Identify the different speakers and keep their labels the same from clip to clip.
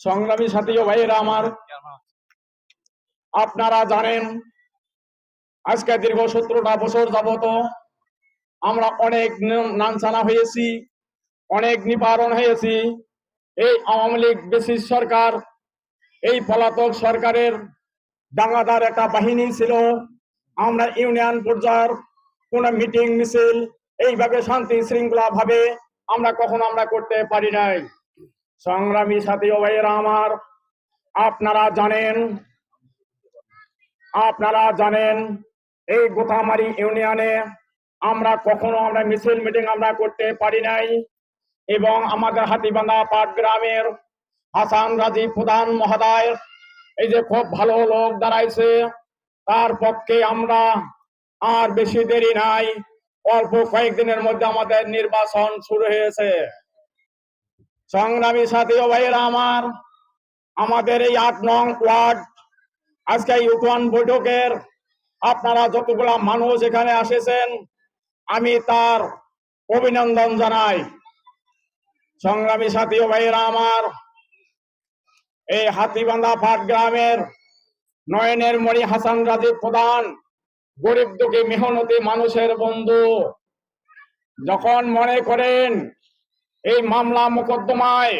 Speaker 1: সংগ্রামী সাথী ভাইয়েরা আমার, আপনারা জানেন, আজকে দীর্ঘ সতেরোটা বছর যাবত আমরা অনেক নানসানা হয়েছি, অনেক নিবারণ হয়েছি। এই আওয়ামী লীগ বেসিস সরকার, এই পলাতক সরকারের দাঙ্গাদার একটা বাহিনী ছিল। আমরা ইউনিয়ন পর্যায়ের কোন মিটিং, মিছিল, এইভাবে শান্তি শৃঙ্খলা ভাবে আমরা কখনো আমরা করতে পারি নাই। সংগ্রামী সাথী ভাইয়েরা আমার আপনারা জানেন আপনারা জানেন এই গোথামারি ইউনিয়নে আমরা কখনো আমরা মিছিল মিটিং আমরা করতে পারি নাই এবং আমাদের হাতিবান্ধা পাট গ্রামের হাসান রাজি প্রধান মহোদয়, এই যে খুব ভালো লোক দাঁড়াইছে, তার পক্ষে আমরা আর বেশি দেরি নাই, অল্প কয়েকদিনের মধ্যে আমাদের নির্বাচন শুরু হয়েছে। সংগ্রামী সাথী ভাইয়েরা আমার, আমাদের এই আট নং ওয়ার্ড, আজকে ইউটুয়ান বৈঠকের আপনারা যতগুলা মানুষ এখানে আসেছেন, আমি তার অভিনন্দন জানাই। সংগ্রামী সাথী ভাইয়েরা আমার, এই হাতিবান্ধা পাট গ্রামের নয়নের মণি হাসান রাজীব প্রধান, গরিব দুঃখী মেহনতি মানুষের বন্ধু, যখন মনে করেন এই মামলা মোকদ্দমায়।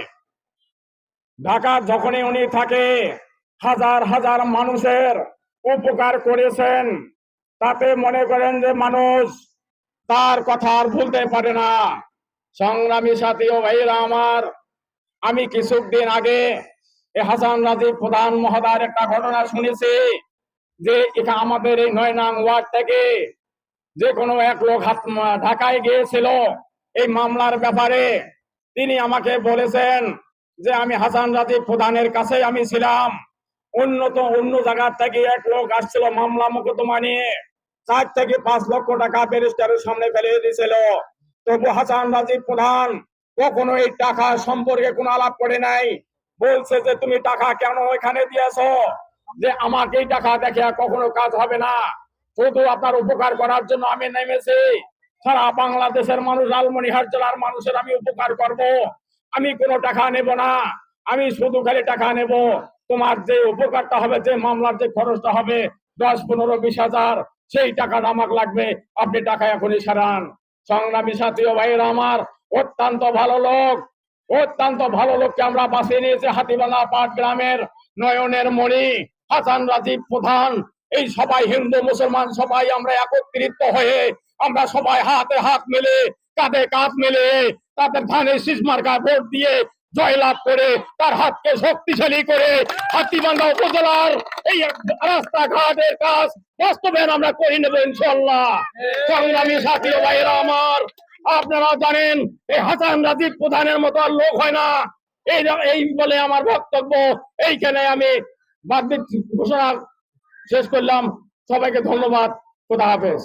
Speaker 1: ঢাকা যখনই উনি থাকে, হাজার হাজার মানুষের উপকার করেছেন। তাতে মনে করেন যে মানুষ তার কথা আর ভুলতে পারে না। সংগ্রামী সাথী ও ভাইরা আমার, আমি কিছুদিন আগে এ হাসান রাজীব প্রধান মহোদয়ের একটা ঘটনা শুনেছি যে এখানে আমাদের এই নয় নং ওয়ার্ড থেকে যে কোনো এক লোক হাত ঢাকায় গিয়েছিল এই মামলার ব্যাপারে। তিনি আমাকে বলেছেন যে আমি হাসান রাজীব প্রধানের কাছে আমি ছিলাম। উন্নত, অন্য জায়গার থেকে এক লোক আসছিল মামলা মোকদ্দমা নিয়ে। চার থেকে পাঁচ লক্ষ টাকা ব্যারিস্টারের সামনে ফেলে দিয়েছিল। তবু হাসান রাজীব প্রধান কখনো এই টাকা সম্পর্কে কোনো আলাপ করে নাই। বলছে যে, তুমি টাকা কেন এখানে দিয়েছ? যে আমাকে টাকা দেখে কখনো কাজ হবে না। শুধু আপনার উপকার করার জন্য আমি নেমেছি। সারা বাংলাদেশের মানুষ লালমনিহাট জেলার মানুষের আমি উপকার করব। আমি কোনো টাকা নেব না। আমি শুধু খালি টাকা নেব। তোমার যে উপকারটা হবে, যে মামলার যে খরচটা হবে, দশ, পনেরো, বিশ হাজার, সেই টাকাটা আমাকে লাগবে। আপনি টাকা এখনই সারান। সংগ্রামী সাথী ভাইয়েরা আমার, অত্যন্ত ভালো লোক। অত্যন্ত ভালো লোককে আমরা বাঁচিয়ে নিয়েছি হাতিবালা পাট গ্রামের নয়নের মণি, হাসান রাজীব প্রধান। এই সবাই হিন্দু, মুসলমান সবাই আমরা একত্রিত হয়ে আমরা সবাই হাতে হাত মেলে, কাঁধে কাঁধ মেলে তাদের ধানের শীষ মার্কা ভোট দিয়ে জয়লাভ করে, তার হাতকে শক্তিশালী করে হাতিবান্ধা উপজেলার এই রাস্তাঘাটের কাজ বাস্তবায়ন আমরা করে নেব ইনশাল্লাহ সংগ্রামী সাথী ভাইয়েরা আমার, আপনারা জানেন, এই হাসান রাজীব প্রধানের মতো আর লোক হয় না। এই এই বলে আমার বক্তব্য, এইখানে আমি বাদ ঘোষণা শেষ করলাম। সবাইকে ধন্যবাদ। খোদা হাফেজ।